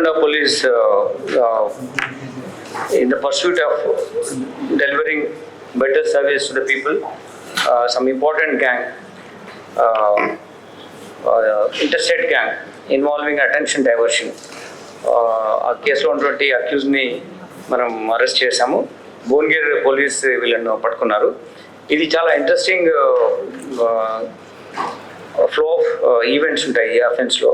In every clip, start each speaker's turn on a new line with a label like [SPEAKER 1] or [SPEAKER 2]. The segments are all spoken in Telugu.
[SPEAKER 1] Nalgonda police in the pursuit of delivering better service to the people some important gang interstate gang involving attention diversion ఆ కేసులో ఉన్నటువంటి అక్యూజ్ని మనం అరెస్ట్ చేశాము. భువనగిరి పోలీస్ వీళ్ళను పట్టుకున్నారు. ఇది చాలా ఇంట్రెస్టింగ్ ఫ్లో ఆఫ్ ఈవెంట్స్ ఉంటాయి ఈ అఫెన్స్లో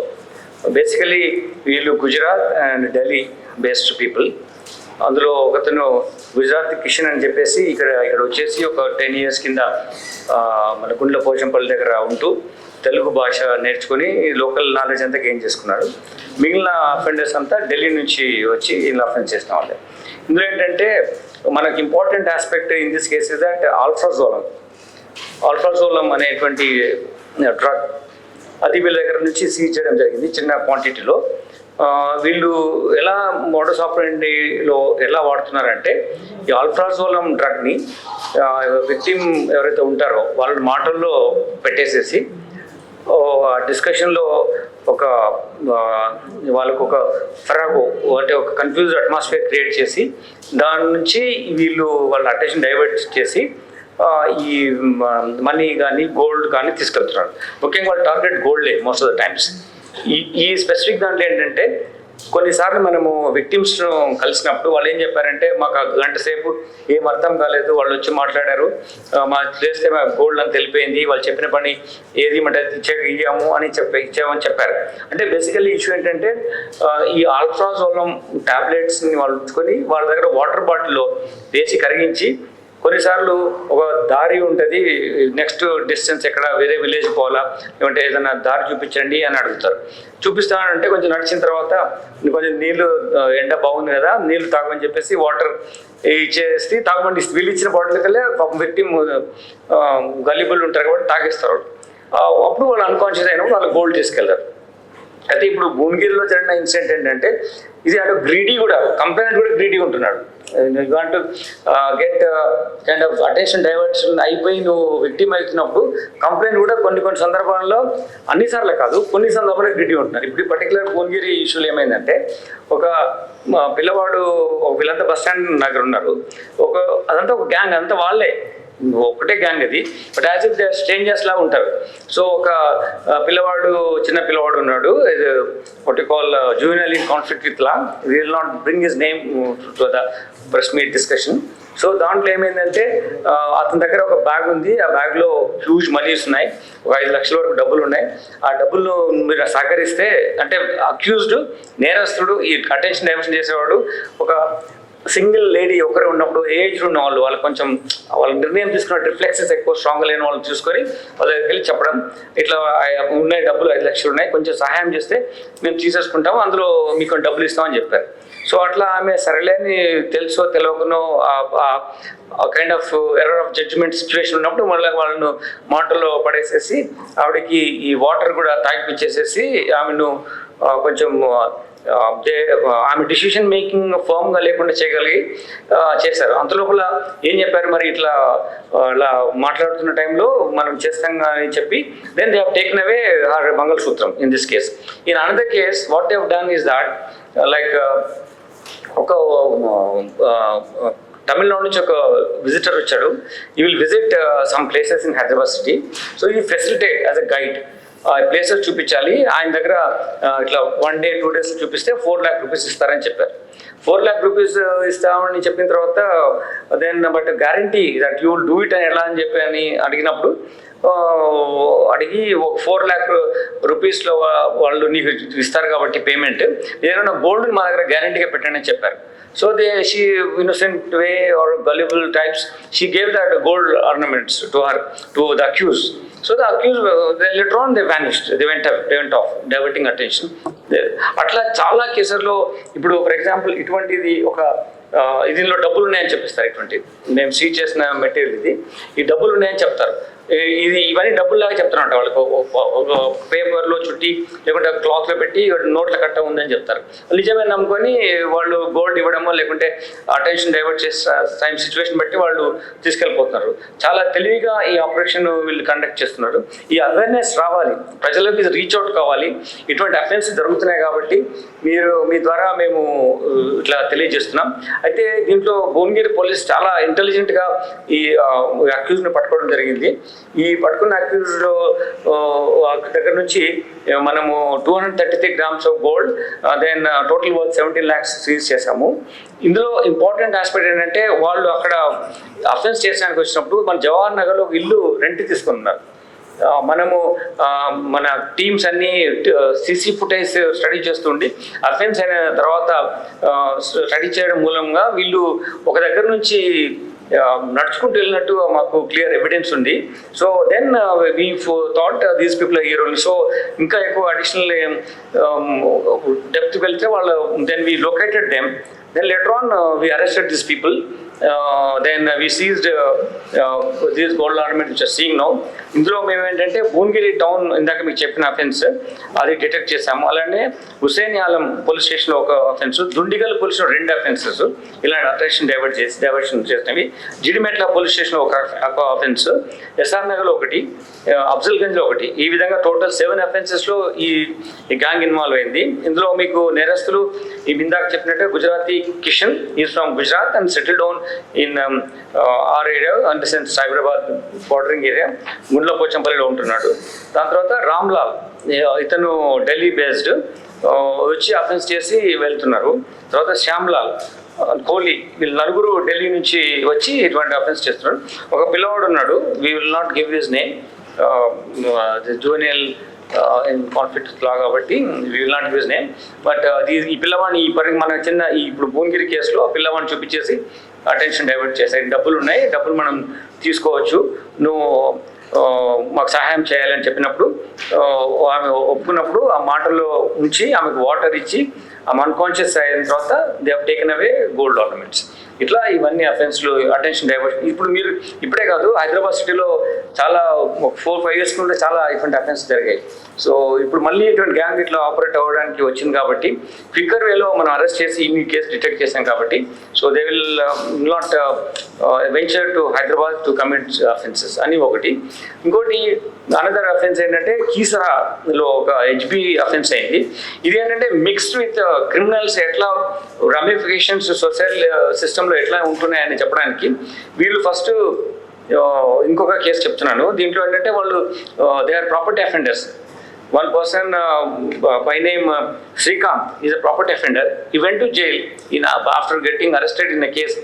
[SPEAKER 1] బేసికలీ వీళ్ళు Gujarat and Delhi based people అందులో ఒకతను గుజరాత్ కిషన్ అని చెప్పేసి ఇక్కడ ఇక్కడ వచ్చేసి ఒక టెన్ ఇయర్స్ కింద మన గుండ్ల పోచంపల్లి దగ్గర ఉంటూ తెలుగు భాష నేర్చుకొని లోకల్ నాలెడ్జ్ అంతా గెయిన్ చేసుకున్నాడు. మిగిలిన అఫెండర్స్ అంతా ఢిల్లీ నుంచి వచ్చి ఇలా అఫెండ్ చేసిన వాళ్ళే ఇందులో ఏంటంటే మనకి important aspect in this case is that alprazolam alprazolam అనేటువంటి డ్రగ్ అది వీళ్ళ దగ్గర నుంచి సీజ్ చేయడం జరిగింది చిన్న క్వాంటిటీలో వీళ్ళు ఎలా మోడస్ ఆపరేండిలో ఎలా వాడుతున్నారంటే ఈ ఆల్ఫ్రాజోలం డ్రగ్ని విక్టిమ్ ఎవరైతే ఉంటారో వాళ్ళ మాటల్లో పెట్టేసేసి ఆ డిస్కషన్లో ఒక వాళ్ళకు ఒక ఫరాగో అంటే ఒక కన్ఫ్యూజ్ అట్మాస్ఫియర్ క్రియేట్ చేసి దాని నుంచి వీళ్ళు వాళ్ళ అటెన్షన్ డైవర్ట్ చేసి ఈ మనీ కానీ గోల్డ్ కానీ తీసుకెళ్తున్నారు. ముఖ్యంగా వాళ్ళ టార్గెట్ గోల్డే మోస్ట్ ఆఫ్ ద టైమ్స్ ఈ ఈ స్పెసిఫిక్ దాంట్లో ఏంటంటే కొన్నిసార్లు మనము విక్టిమ్స్ కలిసినప్పుడు వాళ్ళు ఏం చెప్పారంటే మాకు గంట సేపు ఏం అర్థం కాలేదు. వాళ్ళు వచ్చి మాట్లాడారు. మా చేస్తే మా గోల్డ్ అని తెలిపోయింది వాళ్ళు చెప్పిన పని ఏది అంటే ఇచ్చే ఇయ్యాము అని చెప్పి ఇచ్చామని చెప్పారు. అంటే బేసికల్లీ ఇష్యూ ఏంటంటే ఈ ఆల్ఫ్రాజోలం టాబ్లెట్స్ని వాళ్ళు ఉంచుకొని వాళ్ళ దగ్గర వాటర్ బాటిల్లో వేసి కరిగించి కొన్నిసార్లు ఒక దారి ఉంటుంది నెక్స్ట్ డిస్టెన్స్ ఎక్కడ వేరే విలేజ్ పోవాలా లేదంటే ఏదైనా దారి చూపించండి అని అడుగుతారు. చూపిస్తానంటే కొంచెం నడిచిన తర్వాత కొంచెం నీళ్ళు ఎండ బాగుంది కదా నీళ్ళు తాగమని చెప్పేసి వాటర్ ఇచ్చేసి తాగమని వీళ్ళు ఇచ్చిన బాటిల్ కల్లా పాపం విక్టిమ్ ఉంటారు కాబట్టి తాగేస్తారు. అప్పుడు వాళ్ళు అన్కాన్షియస్ అయినప్పుడు వాళ్ళు గోల్డ్ తీసుకెళ్తారు. అయితే ఇప్పుడు భువనగిరిలో జరిగిన ఇన్సిడెంట్ ఏంటంటే ఇది అటు గ్రీడీ కూడా కంప్లైంట్ కూడా గ్రీడీ ఉంటున్నాడు. Want get kind of attention diversion అయిపోయి నువ్వు విక్టిమ్ అవుతున్నప్పుడు కంప్లైంట్ కూడా కొన్ని కొన్ని సందర్భాల్లో అన్ని సార్లు కాదు కొన్ని సందర్భాల్లో గ్రీడీ ఉంటున్నారు. ఇప్పుడు పర్టికులర్ భువనగిరి ఇష్యూలు ఏమైందంటే ఒక మా పిల్లవాడు ఒక వీళ్ళంతా బస్ స్టాండ్ దగ్గర ఉన్నారు. ఒక అదంతా ఒక గ్యాంగ్ అంతా వాళ్ళే. ఒకటే గ్యాంగ్ అది. But as if they strangers లాగా ఉంటారు. సో ఒక పిల్లవాడు చిన్న పిల్లవాడు ఉన్నాడు. What call juvenile in conflict with law will not bring his name to the press meet discussion so దాంట్లో ఏమైందంటే అతని దగ్గర ఒక బ్యాగ్ ఉంది. ఆ బ్యాగ్లో హ్యూజ్ మనీస్ ఉన్నాయి. ఒక ఐదు లక్షల వరకు డబ్బులు ఉన్నాయి. ఆ డబ్బులు మీరు సహకరిస్తే అంటే అక్యూజ్డ్ నేరస్తుడు ఈ అటెన్షన్ డైవర్షన్ చేసేవాడు ఒక సింగిల్ లేడీ ఒకరే ఉన్నప్పుడు ఏజ్ ఉన్న వాళ్ళు వాళ్ళు కొంచెం వాళ్ళ నిర్ణయం తీసుకున్న రిఫ్లెక్సెస్ ఎక్కువ స్ట్రాంగ్ లేని వాళ్ళు చూసుకొని వాళ్ళ దగ్గరికి వెళ్ళి చెప్పడం. ఇట్లా ఉన్నాయి డబ్బులు ఐదు లక్షలు ఉన్నాయి కొంచెం సహాయం చేస్తే మేము తీసేసుకుంటాము అందులో మీకు డబ్బులు ఇస్తామని చెప్పారు. సో అట్లా ఆమె సరేలేని తెలుసో తెలియకనో kind of error of judgment situation ఉన్నప్పుడు మళ్ళీ వాళ్ళను మాటల్లో పడేసేసి ఆవిడకి ఈ వాటర్ కూడా తాగిపించేసేసి ఆమెను కొంచెం Um, uh, ఆమె డిసిషన్ మేకింగ్ ఫర్మ్గా లేకుండా చేయగలిగి చేశారు చేశారు. అంతలోపల ఏం చెప్పారు మరి ఇట్లా uh, ఇలా మాట్లాడుతున్న టైంలో మనం చేస్తాం అని చెప్పి దెన్ దే టేకన్ అవే మంగళసూత్రం in this case in another case what have done is that like ఒక తమిళనాడు నుంచి ఒక విజిటర్ వచ్చాడు. He will visit some places in Hyderabad city so he facilitate as a guide places చూపించాలి. ఆయన దగ్గర ఇట్లా వన్ డే టూ డేస్ చూపిస్తే ఫోర్ ల్యాక్ రూపీస్ ఇస్తారని చెప్పారు. ఫోర్ ల్యాక్ రూపీస్ ఇస్తామని చెప్పిన తర్వాత then but guarantee that you do it అని ఎలా అని చెప్పి అని అడిగినప్పుడు అడిగి ఒక ఫోర్ ల్యాక్ రూపీస్లో వాళ్ళు నీకు ఇస్తారు కాబట్టి పేమెంట్ ఏదైనా గోల్డ్ మా దగ్గర గ్యారంటీగా పెట్టండి అని చెప్పారు. So they she innocent way are gullible types she gave that gold ornaments to her to the accuse so the accuse later they vanished they went they off diverting attention అట్లా చాలా కేసుల్లో ఇప్పుడు ఫర్ ఎగ్జాంపుల్ ఇటువంటిది ఒక దీనిలో డబ్బులు ఉన్నాయని చెప్పిస్తారు ఇటువంటి. మేము సీజ్ చేసిన మెటీరియల్ ఇది. ఈ డబ్బులు ఉన్నాయని చెప్తారు. ఇది ఇవన్నీ డబ్బుల్లాగా చెప్తారంట వాళ్ళకి. ఒక పేపర్లో చుట్టి లేకుంటే క్లాత్లో పెట్టి నోట్ల కట్ట ఉందని చెప్తారు. నిజమే నమ్ముకొని వాళ్ళు గోల్డ్ ఇవ్వడమో లేకుంటే అటెన్షన్ డైవర్ట్ చేసే టైం సిచ్యువేషన్ బట్టి వాళ్ళు తీసుకెళ్ళిపోతున్నారు. చాలా తెలివిగా ఈ ఆపరేషన్ వీళ్ళు కండక్ట్ చేస్తున్నారు. ఈ అవేర్నెస్ రావాలి. ప్రజలకు రీచ్ అవుట్ కావాలి. ఇటువంటి అఫెన్స్ జరుగుతున్నాయి కాబట్టి మీరు మీ ద్వారా మేము ఇట్లా తెలియజేస్తున్నాం. అయితే దీంట్లో భువనగిరి పోలీస్ చాలా ఇంటెలిజెంట్గా ఈ అక్యూజ్ని పట్టుకోవడం జరిగింది. ఈ పట్టుకున్న అక్యూజ్ దగ్గర నుంచి మనము two hundred thirty three grams of gold then total worth seventeen lakhs seize చేశాము. ఇందులో ఇంపార్టెంట్ ఆస్పెక్ట్ ఏంటంటే వాళ్ళు అక్కడ అఫెన్స్ చేసడానికి వచ్చినప్పుడు మన జవహర్ నగర్లో ఒక ఇల్లు రెంట్ తీసుకున్నారు. మనము మన టీమ్స్ అన్ని సిసి ఫుటేజ్ స్టడీ చేస్తుండి. అఫెన్స్ అయిన తర్వాత స్టడీ చేయడం మూలంగా వీళ్ళు ఒక దగ్గర నుంచి నడుచుకుంటూ వెళ్ళినట్టు మాకు క్లియర్ ఎవిడెన్స్ ఉంది. So then we thought these people hero so ఇంకా ఎక్కువ అడిషనల్ డెప్త్కి వెళ్తే వాళ్ళు then we located them then later on we arrested this people then we seized these gold ornament which seeing now ఇందులో మేము ఏంటంటే భువనగిరి టౌన్ ఇందాక మీకు చెప్పిన అఫెన్స్ అది డిటెక్ట్ చేసాము అలానే హుసేన్ ఆలం పోలీస్ స్టేషన్లో ఒక అఫెన్స్ దుండిగల్ పోలీస్ రెండు అఫెన్సెస్ ఇలాంటి అట్రాక్షన్ డైవర్ట్ చేసి డైవర్షన్ చేసినవి. జిడిమెట్ల పోలీస్ స్టేషన్లో ఒక ఒక అఫెన్స్ ఎస్ఆర్ నగర్లో ఒకటి అఫ్జల్గంజ్లో ఒకటి. ఈ విధంగా టోటల్ సెవెన్ అఫెన్సెస్లో ఈ ఈ గ్యాంగ్ ఇన్వాల్వ్ అయింది. ఇందులో మీకు నేరస్తులు ఈ ఇందాక చెప్పినట్టు Gujarati Kishan is from Gujarat and settle down in our area and sense Cyberabad bordering area Gundla పోచంపల్లిలో ఉంటున్నాడు. దాని తర్వాత రామ్లాల్ ఇతను ఢిల్లీ బేస్డ్ వచ్చి అఫెన్స్ చేసి వెళ్తున్నారు. తర్వాత శ్యామ్లాల్ కోహ్లీ వీళ్ళు నలుగురు ఢిల్లీ నుంచి వచ్చి ఇటువంటి అఫెన్స్ చేస్తున్నారు. ఒక పిల్లవాడు ఉన్నాడు we will not give his name juvenile in conflict law కాబట్టి we will not use name but ఈ పిల్లవాడిని ఈ పరి మన చిన్న ఇప్పుడు భువనగిరి కేసులో ఆ పిల్లవాడిని చూపించేసి అటెన్షన్ డైవర్ట్ చేశాయి డబ్బులు ఉన్నాయి డబ్బులు మనం తీసుకోవచ్చు. నువ్వు మాకు సహాయం చేయాలని చెప్పినప్పుడు ఆమె ఒప్పుకున్నప్పుడు ఆ మాటల్లో ఉంచి ఆమెకు వాటర్ ఇచ్చి ఆమె అన్కాన్షియస్ అయిన తర్వాత దే హ్ టేకెన్ అవే గోల్డ్ ఆర్నమెంట్స్ ఇట్లా ఇవన్నీ అఫెన్స్లు అటెన్షన్ డైవర్షన్ ఇప్పుడు మీరు ఇప్పుడే కాదు హైదరాబాద్ సిటీలో చాలా ఫోర్ ఫైవ్ ఇయర్స్ నుండి చాలా ఇటువంటి అఫెన్స్ జరిగాయి. సో ఇప్పుడు మళ్ళీ ఇటువంటి గ్యాంగ్ ఇట్లా ఆపరేట్ అవ్వడానికి వచ్చింది కాబట్టి క్విక్కర్ వేలో మనం అరెస్ట్ చేసి ఈ కేసు డిటెక్ట్ చేశాం కాబట్టి so they will not venture to Hyderabad to commit offences అని ఒకటి. ఇంకోటి అనదర్ అఫెన్స్ ఏంటంటే కీసరాలో ఒక హెచ్బి అఫెన్స్ అయింది. ఇది ఏంటంటే మిక్స్డ్ విత్ క్రిమినల్స్ ఎట్లా రమిఫికేషన్స్ సోషల్ సిస్టంలో ఎట్లా ఉంటున్నాయని చెప్పడానికి వీళ్ళు ఫస్ట్ uh, ఇంకొక కేసు చెప్తున్నాను. దీంట్లో ఏంటంటే వాళ్ళు they are property offenders one person by name Srikanth is a property offender he went to jail went after getting arrested in a case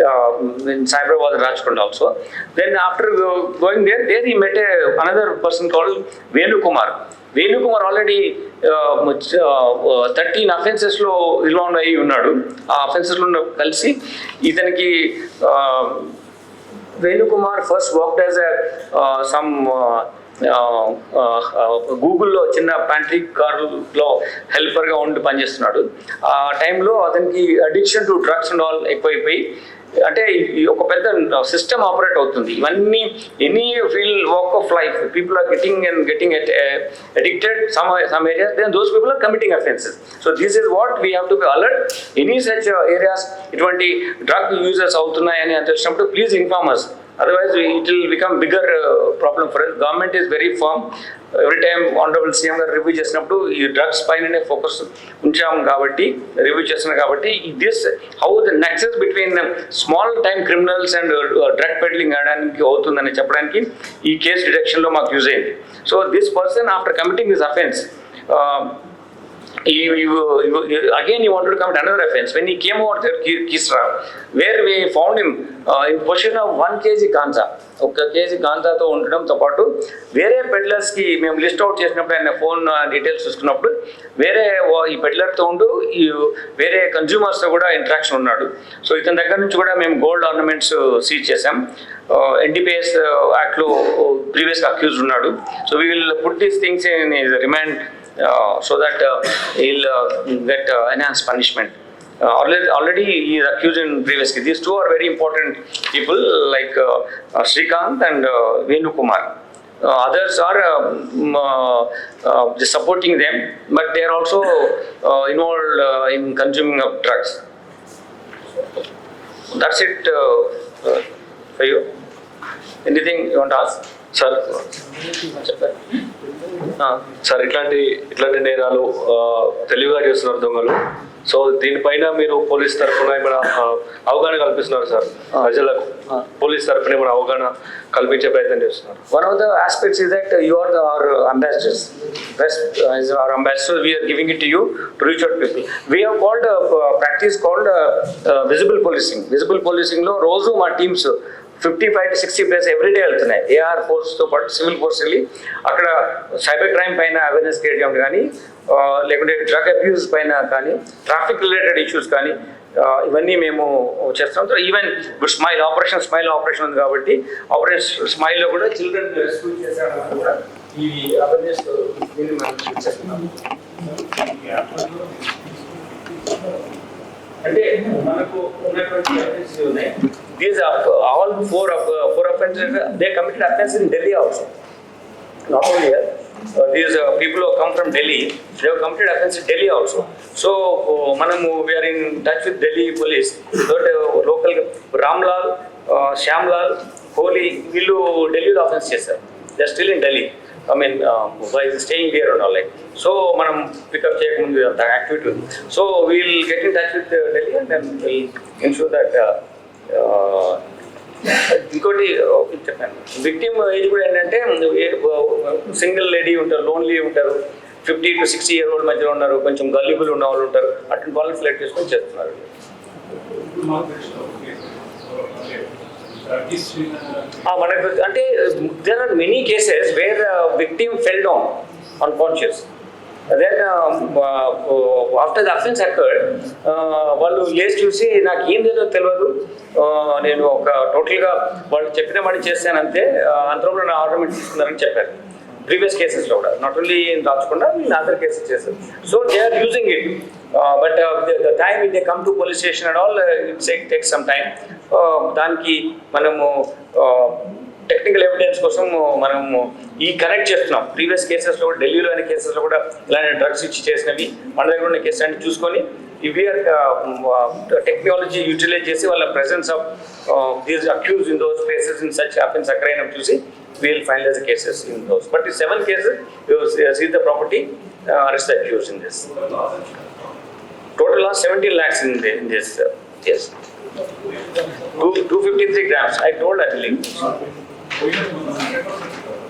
[SPEAKER 1] Um, in a case uh, in Cyberabad Rajkund also. Then after uh, going there, there he met a, another person called Venu Kumar. Venu Kumar already thirteen అఫెన్సెస్లో involve అయ్యి ఉన్నాడు ఆ అఫెన్సెస్లో కలిసి ఇతనికి Venukumar first work as some గూగుల్లో చిన్న ప్యాంట్రీ కార్లో హెల్పర్గా ఉండి పనిచేస్తున్నాడు ఆ టైంలో అతనికి addiction to drugs and all ఎక్కువైపోయి అంటే ఒక పెద్ద సిస్టమ్ ఆపరేట్ అవుతుంది. ఇవన్నీ any field work of life people are getting and getting addicted some some areas then those people are committing offences so this is what we have to be alert any such areas ఇటువంటి డ్రగ్ యూజర్స్ అవుతున్నాయని అని తెలిసినప్పుడు please informers otherwise it will become bigger problem for government is very firm every time honourable CM గారు రివ్యూ చేసినప్పుడు ఈ డ్రగ్స్ పైననే ఫోకస్ ఉంచాము కాబట్టి రివ్యూ చేస్తున్నాం కాబట్టి this how the nexus between small time criminals and drug peddling ఆడడానికి అవుతుందని చెప్పడానికి ఈ కేసు డిటెక్షన్లో మాకు యూజ్ అయింది. So this person after committing this offence you, you, you, you- again you wanted to commit another offense. When he came over to one Kisra where we found him uh, in possession of one kg ganja ఒక కేజీ గాంజాతో ఉండడంతో పాటు వేరే పెడ్లర్స్కి మేము లిస్ట్ అవుట్ చేసినప్పుడు ఆయన ఫోన్ డీటెయిల్స్ uh, చూసుకున్నప్పుడు వేరే వా- ఈ పెడ్లర్తో ఉండు ఈ వేరే కన్జ్యూమర్స్తో కూడా ఇంట్రాక్షన్ ఉన్నాడు. సో ఇతని దగ్గర నుంచి కూడా మేము గోల్డ్ ఆర్నమెంట్స్ సీజ్ చేసాం ఎన్డీపీఎస్ యాక్ట్లో ప్రీవియస్గా అక్యూజ్ ఉన్నాడు. So we will put these things in remind so that uh, he'll uh, get uh, enhanced punishment. uh, already, already he is accused in previous case. These two are very important people like uh, uh, Srikanth and uh, Venu Kumar. Uh, others are um, uh, uh, supporting them, but they are also uh, involved uh, in consuming of drugs. That's it uh, uh, for you. Anything you want to ask? Sir
[SPEAKER 2] sir ఇట్లాంటి ఇట్లాంటి నేరాలు తెలివిగా చేస్తున్నారు దొంగలు. సో దీనిపైన మీరు పోలీస్ తరఫున ఏమైనా అవగాహన కల్పిస్తున్నారు సార్? ప్రజలకు పోలీస్ తరఫున ఏమైనా అవగాహన కల్పించే ప్రయత్నం చేస్తున్నారు?
[SPEAKER 1] One of the aspects is that your our ambassadors best our ambassador we are giving it you to reach out people we are called practice called visible policing visible పోలీసింగ్లో రోజు మా teams fifty five to sixty place every day వెళ్తున్నాయి. ఏఆర్ ఫోర్స్తో పాటు సివిల్ ఫోర్స్ వెళ్ళి అక్కడ సైబర్ క్రైమ్ పైన అవేర్నెస్ క్రియేట్ చేయడం కానీ లేకుంటే డ్రగ్ అబ్యూస్ పైన కానీ ట్రాఫిక్ రిలేటెడ్ ఇష్యూస్ కానీ ఇవన్నీ మేము చేస్తాం ఈవెన్ ఇప్పుడు స్మైల్ ఆపరేషన్ స్మైల్ ఆపరేషన్ ఉంది కాబట్టి ఆపరేషన్ స్మైల్లో కూడా చిల్డ్రన్ రెస్క్యూ చేసేయడానికి కూడా ఈ అవేర్నెస్ అంటే మనకు ఉన్నటువంటి అఫెన్సెస్ ఉన్నాయి these all four four offences they committed offence in Delhi also not only here, uh, these uh, people who come from Delhi, they have committed offense in Delhi also. So, uh, మనము we are in touch with Delhi police. So, local Ramlal Shyamlal Kohli వీళ్ళు ఢిల్లీలో అఫెన్స్ చేశారు they still in Delhi I mean by staying here and all like so మనం పికప్ చేయకముందు అంత యాక్టివిటీ ఉంది so we'll get in touch with Delhi and then will ensure that ఇంకోటి చెప్పాను విక్టిమ్ ఏజ్ కూడా ఏంటంటే సింగిల్ లేడీ ఉంటారు లోన్లీ ఉంటారు fifty to sixty year old మధ్యలో ఉన్నారు కొంచెం గల్లిబుల్ ఉన్న వాళ్ళు ఉంటారు అటువంటి వాళ్ళని సెలెక్ట్ చేసుకొని చేస్తున్నారు. మనకు అంటే there are many cases where victim fell down unconscious then after the offence అక్కడ్ వాళ్ళు లేచి చూసి నాకు ఏం తెలియదు తెలియదు నేను ఒక టోటల్గా వాళ్ళు చెప్పిన మళ్ళీ చేస్తాను అంతే అంతలో నా ఆర్డర్మెంట్ తీసుకున్నారని చెప్పారు. ప్రీవియస్ కేసెస్లో కూడా. నాట్ ఓన్లీ రాచకుండా నేను అదర్ కేసెస్ చేశారు. So they are using it but the time it they come to police station and all its take some time దానికి మనము టెక్నికల్ ఎవిడెన్స్ కోసం మనము ఈ కనెక్ట్ చేస్తున్నాం. ప్రీవియస్ కేసెస్లో కూడా ఢిల్లీలో అయిన కేసెస్లో కూడా ఇలాంటి డ్రగ్స్ ఇచ్చి చేసినవి మన దగ్గర ఉన్న కేసెస్ అన్ని చూసుకొని ఇవి టెక్నాలజీ యూటిలైజ్ చేసి వాళ్ళ presence of these accuse in those places in such happens అక్కడైనా చూసి we'll finalize the cases in those. But in seven cases, we will see- the property, uh, arrest accused in this. Total loss 17 lakhs in the- in this, uh, yes. Two, 253 grams, I told believe.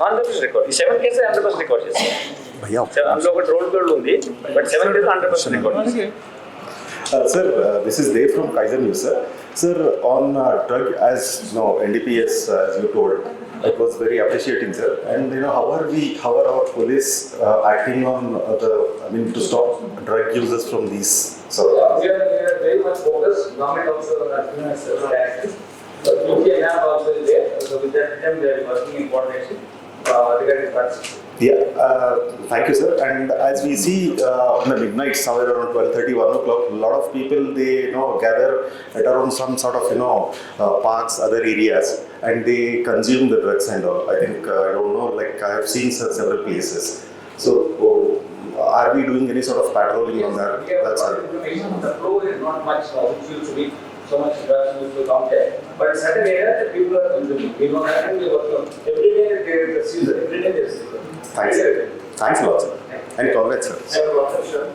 [SPEAKER 1] Hundred percent record, ఈ seven cases hundred percent record చేస్తాం. అందులో ఒక రోల్ గోల్డ్ ఉంది, but seven cases hundred percent record చేస్తాం.
[SPEAKER 3] Uh, Sir, uh, this is Dave from Kaiser News, sir. Sir, on uh, drug, as you know, NDPS, as you told, it was very appreciating, sir. And you know, how are we, how are our police uh, acting on uh, the, I mean, to stop drug users from these sort
[SPEAKER 1] Yeah, we are, we are very much focused, government also has several actions. But UPI NAV also is there, so with that time they are working in coordination uh, regarding drugs.
[SPEAKER 3] Yeah, uh, thank you, sir. And as we see uh, on the midnight, somewhere around 12:30, 1 o'clock, a lot of people they you know gather at around some sort of you know uh, parks, other areas, and they consume the drugs and all. I think uh, I don't know, like I have seen se- several places. So, oh, are we doing any sort of patrolling on that?
[SPEAKER 1] Have
[SPEAKER 3] That's all.
[SPEAKER 1] information, the flow is not much, uh, used to be so much drugs used to come there. But in certain areas, the people are consuming. We don't have any work. Every day there is a season, every day there is a season.
[SPEAKER 3] Thanks. Thanks a lot, sir. And congrats, sir.